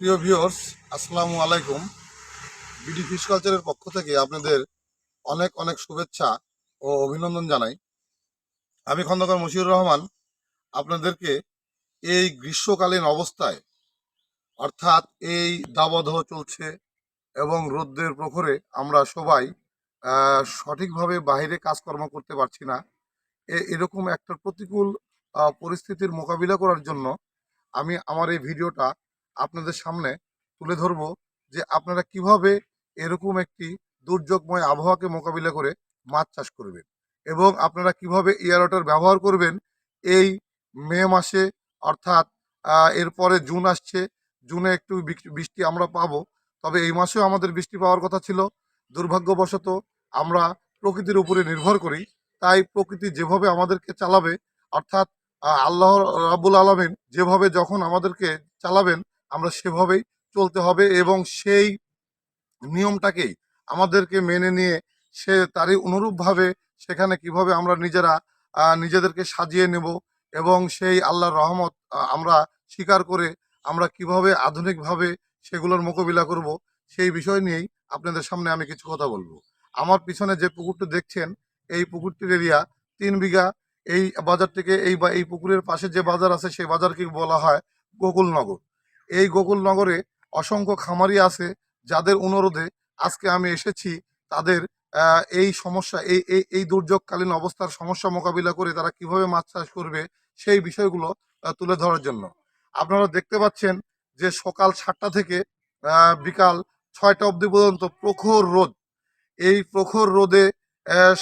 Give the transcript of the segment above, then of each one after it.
প্রিয় ভিউয়ার্স আসসালামু আলাইকুম। বিডি ফিশ কালচারের পক্ষ থেকে আপনাদের অনেক অনেক শুভেচ্ছা ও অভিনন্দন জানাই। আমি খন্দকার মশিউর রহমান। আপনাদেরকে এই গ্রীষ্মকালীন অবস্থায়, অর্থাৎ এই দাবদাহ চলছে এবং রোদ্রের প্রখরে আমরা সবাই সঠিকভাবে বাইরে কাজকর্ম করতে পারছি না। এরকম একটা প্রতিকূল পরিস্থিতির মোকাবিলা করার জন্য আমি আমার এই ভিডিওটা আপনাদের সামনে তুলে ধরবো যে আপনারা কীভাবে এরকম একটি দুর্যোগময় আবহাওয়াকে মোকাবিলা করে মাছ চাষ করবেন এবং আপনারা কীভাবে এয়ার ওয়াটার ব্যবহার করবেন এই মে মাসে অর্থাৎ এরপরে জুন আসছে, জুনে একটু বৃষ্টি- আমরা পাবো। তবে এই মাসেও আমাদের বৃষ্টি পাওয়ার কথা ছিল। দুর্ভাগ্যবশত আমরা প্রকৃতির উপরে নির্ভর করি। তাই প্রকৃতি যেভাবে আমাদেরকে চালাবে, অর্থাৎ আল্লাহ রাবুল আলমিন যেভাবে যখন আমাদেরকে চালাবেন আমরা সেভাবেই চলতে হবে এবং সেই নিয়মটাকেই আমাদেরকে মেনে নিয়ে সে তারই অনুরূপভাবে সেখানে কীভাবে আমরা নিজেরা নিজেদেরকে সাজিয়ে নেব এবং সেই আল্লাহর রহমত আমরা স্বীকার করে আমরা কীভাবে আধুনিকভাবে সেগুলোর মোকাবিলা করব সেই বিষয় নিয়েই আপনাদের সামনে আমি কিছু কথা বলব। আমার পিছনে যে পুকুরটি দেখছেন, এই পুকুরটির এরিয়া তিন বিঘা। এই বাজার থেকে এই বা, এই পুকুরের পাশে যে বাজার আছে, সেই বাজারকে বলা হয় গোকুলনগর। এই গোকুলনগরে অসংখ্য খামারি আছে যাদের অনুরোধে আজকে আমি এসেছি তাদের এই সমস্যা, এই এই এই দুর্যোগকালীন অবস্থার সমস্যা মোকাবিলা করে তারা কীভাবে মাছ চাষ করবে সেই বিষয়গুলো তুলে ধরার জন্য। আপনারা দেখতে পাচ্ছেন যে সকাল সাতটা থেকে বিকাল ছয়টা অবধি পর্যন্ত প্রখর রোদ। এই প্রখর রোদে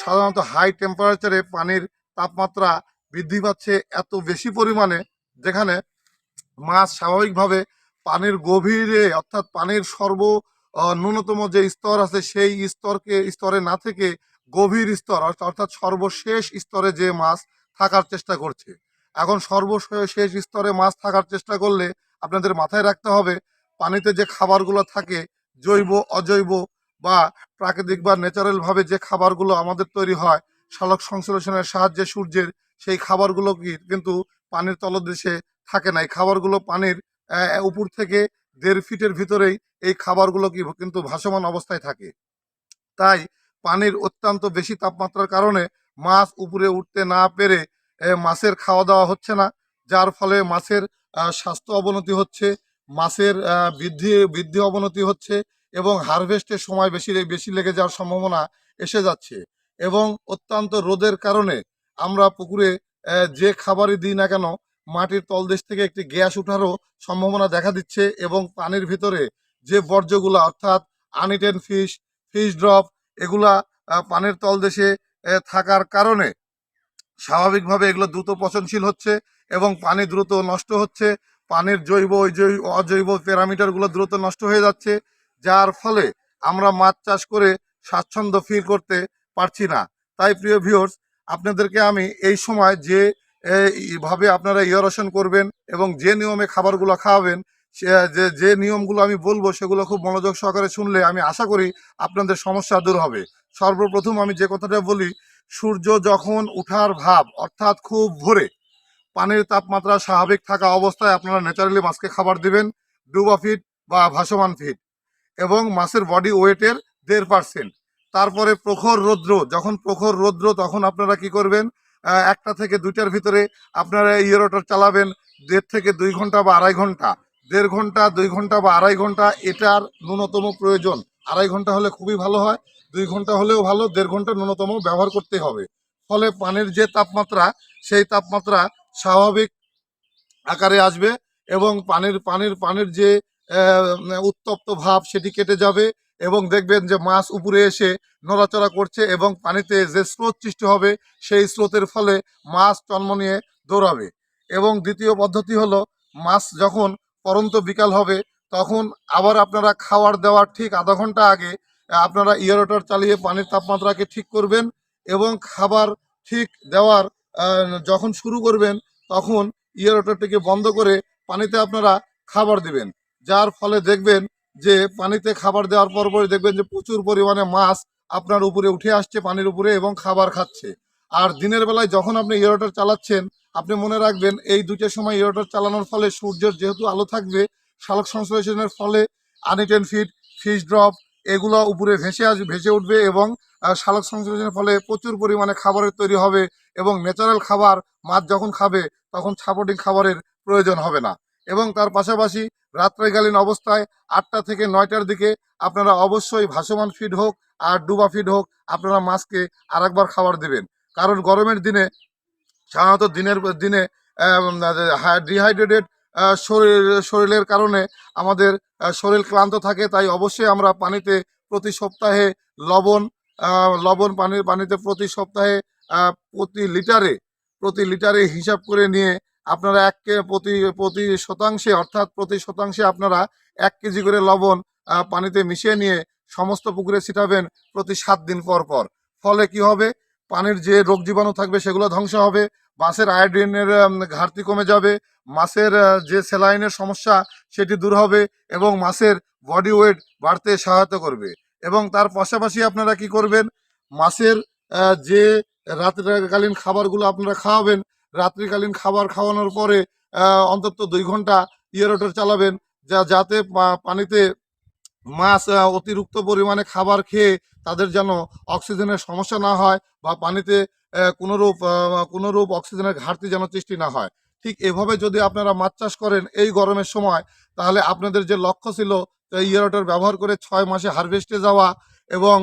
সাধারণত হাই টেম্পারেচারে পানির তাপমাত্রা বৃদ্ধি পাচ্ছে এত বেশি পরিমাণে, যেখানে মাছ স্বাভাবিকভাবে পানির গভীরে, অর্থাৎ পানির সর্ব ন্যূনতম যে স্তর আছে সেই স্তরকে, স্তরে না থেকে গভীর স্তর, অর্থ- অর্থাৎ সর্বশেষ স্তরে যে মাছ থাকার চেষ্টা করছে। এখন সর্বশেষ স্তরে মাছ থাকার চেষ্টা করলে আপনাদের মাথায় রাখতে হবে, পানিতে যে খাবারগুলো থাকে, জৈব, অজৈব বা প্রাকৃতিক বা ন্যাচারাল ভাবে যে খাবারগুলো আমাদের তৈরি হয় সালোক সংশ্লেষণের সাহায্যে সূর্যের সেই খাবারগুলো কি, কিন্তু পানির তলদেশে থাকে না। এই খাবারগুলো পানির উপর থেকে দেড় ফিটের ভিতরেই এই খাবারগুলো কি কিন্তু ভাসমান অবস্থায় থাকে। তাই পানির অত্যন্ত বেশি তাপমাত্রার কারণে মাছ উপরে উঠতে না পেরে মাছের খাওয়া দাওয়া হচ্ছে না। যার ফলে মাছের স্বাস্থ্য অবনতি হচ্ছে, মাছের বৃদ্ধি বৃদ্ধি অবনতি হচ্ছে এবং হারভেস্টের সময় বেশি বেশি লেগে যাওয়ার সম্ভাবনা এসে যাচ্ছে এবং অত্যন্ত রোদের কারণে আমরা পুকুরে যে খাবারই দিই না কেন মাটির তলদেশ থেকে একটি গ্যাস ওঠারও সম্ভাবনা দেখা দিচ্ছে এবং পানির ভিতরে যে বর্জ্যগুলো, অর্থাৎ আনিটেন ফিশ ফিশ ড্রপ, এগুলা পানির তলদেশে থাকার কারণে স্বাভাবিকভাবে এগুলো দ্রুত পচনশীল হচ্ছে এবং পানি দ্রুত নষ্ট হচ্ছে। পানির জৈব অজৈব প্যারামিটারগুলো দ্রুত নষ্ট হয়ে যাচ্ছে, যার ফলে আমরা মাছ চাষ করে স্বাচ্ছন্দ্য ফিল করতে পারছি না। তাই প্রিয় ভিউয়ার্স আপনাদেরকে আমি এই সময় যে এ, ভাবে আপনারা ইয়রেশন করবেন এবং যে নিয়মে খাবারগুলো খাওয়াবেন যে যে নিয়মগুলো আমি বলব সেগুলো খুব মনোযোগ সহকারে শুনলে আমি আশা করি আপনাদের সমস্যা দূর হবে। সর্বপ্রথম আমি যে কথাটা বলি সূর্য যখন উঠার ভাব অর্থাৎ খুব ভোরে পানির তাপমাত্রা স্বাভাবিক থাকা অবস্থায় আপনারা ন্যাচারালি মাছকে খাবার দিবেন ডুবা ফিট বা ভাসমান ফিট এবং মাছের বডি ওয়েটের দেড় পার্সেন্ট। তারপরে প্রখর রৌদ্র যখন প্রখর রৌদ্র তখন আপনারা কি করবেন একটা থেকে দুইটার ভিতরে আপনারা ইয়েরোটার চালাবেন দেড় থেকে দুই ঘণ্টা বা আড়াই ঘণ্টা। দেড় ঘণ্টা, দুই ঘণ্টা বা আড়াই ঘণ্টা, এটার ন্যূনতম প্রয়োজন। আড়াই ঘণ্টা হলে খুবই ভালো হয়, দুই ঘণ্টা হলেও ভালো, দেড় ঘণ্টা ন্যূনতম ব্যবহার করতে হবে। ফলে পানির যে তাপমাত্রা, সেই তাপমাত্রা স্বাভাবিক আকারে আসবে এবং পানির পানির পানির যে উত্তপ্ত ভাব সেটি কেটে যাবে। এবং দেখবেন যে মাছ উপরে এসে নড়াচড়া করছে এবং পানিতে যে স্রোত সৃষ্টি হবে, সেই স্রোতের ফলে মাছ জন্ম নিয়ে দৌড়াবে। এবং দ্বিতীয় পদ্ধতি হলো, মাছ যখন পরন্ত বিকাল হবে, তখন আবার আপনারা খাওয়ার দেওয়ার ঠিক আধা ঘণ্টা আগে আপনারা ইয়ারোটার চালিয়ে পানির তাপমাত্রাকে ঠিক করবেন এবং খাবার ঠিক দেওয়ার যখন শুরু করবেন, তখন ইয়ারোটারটিকে বন্ধ করে পানিতে আপনারা খাবার দিবেন। যার ফলে দেখবেন যে পানিতে খাবার দেওয়ার পর পরে দেখবেন যে প্রচুর পরিমাণে মাছ আপনার উপরে উঠে আসছে পানির উপরে এবং খাবার খাচ্ছে। আর দিনের বেলায় যখন আপনি ইয়েরোটার চালাচ্ছেন, আপনি মনে রাখবেন এই দুইটার সময় ইয়েরোটার চালানোর ফলে সূর্যের যেহেতু আলো থাকবে শালক সংশ্লেষণের ফলে আনিটেন ফিড ফিশ ড্রপ এগুলো উপরে ভেসে আস, ভেসে উঠবে এবং শালক সংশ্লেষণের ফলে প্রচুর পরিমাণে খাবারের তৈরি হবে এবং ন্যাচারাল খাবার মাছ যখন খাবে, তখন সাপোর্টিং খাবারের প্রয়োজন হবে না। এবং তার পাশাপাশি রাত্রিকালীন অবস্থায় আটটা থেকে নয়টার দিকে আপনারা অবশ্যই ভাসমান ফিড হোক আর ডুবা ফিড হোক আপনারা মাছকে আর একবার খাবার দেবেন। কারণ গরমের দিনে, সাধারণত দিনের দিনে ডিহাইড্রেটেড শরীর, শরীরের কারণে আমাদের শরীর ক্লান্ত থাকে, তাই অবশ্যই আমরা পানিতে প্রতি সপ্তাহে লবণ লবণ পানির পানিতে প্রতি সপ্তাহে প্রতি লিটারে প্রতি লিটারে হিসাব করে নিয়ে আপনারা এক প্রতি প্রতি শতাংশে, অর্থাৎ প্রতি শতাংশে আপনারা এক কেজি করে লবণ পানিতে মিশিয়ে নিয়ে সমস্ত পুকুরে ছিটাবেন প্রতি সাত দিন পর পর। ফলে কি হবে? পানির যে রোগ জীবাণু থাকবে সেগুলো ধ্বংস হবে মাছের আয়োডিনের ঘাটতি কমে যাবে, মাছের যে স্যালাইনের সমস্যা সেটি দূর হবে এবং মাছের বডি ওয়েট বাড়তে সহায়তা করবে। এবং তার পাশাপাশি আপনারা কি করবেন? মাছের যে রাত্রিকালীন খাবারগুলো আপনারা খাওয়াবেন রাত্রিকালীন খাবার খাওয়ানোর পরে অন্তত দুই ঘণ্টা ইয়েরোটার চালাবেন, যা, যাতে পানিতে মাছ অতিরিক্ত পরিমাণে খাবার খেয়ে তাদের যেন অক্সিজেনের সমস্যা না হয় বা পানিতে কোনোরূপ কোনোরূপ অক্সিজেনের ঘাটতি যেন সৃষ্টি না হয়। ঠিক এভাবে যদি আপনারা মাছ চাষ করেন এই গরমের সময়, তাহলে আপনাদের যে লক্ষ্য ছিল ইয়েরোটার ব্যবহার করে ছয় মাসে হারভেস্টে যাওয়া এবং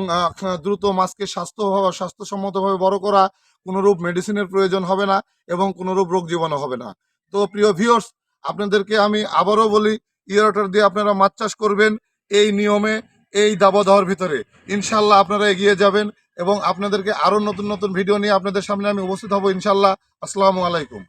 দ্রুত মাছকে স্বাস্থ্য, স্বাস্থ্যসম্মতভাবে বড় করা কোনোরূপ মেডিসিনের প্রয়োজন হবে না এবং কোনোরূপ রোগ জীবাণু হবে না। তো প্রিয় ভিওর্স আপনাদেরকে আমি আবারও বলি ইয়ারটার দিয়ে আপনারা মাছ চাষ করবেন এই নিয়মে, এই দাবদাহর ভিতরে। ইনশাল্লাহ আপনারা এগিয়ে যাবেন এবং আপনাদেরকে আরও নতুন নতুন ভিডিও নিয়ে আপনাদের সামনে আমি উপস্থিত হব ইনশাল্লাহ আসসালামু আলাইকুম।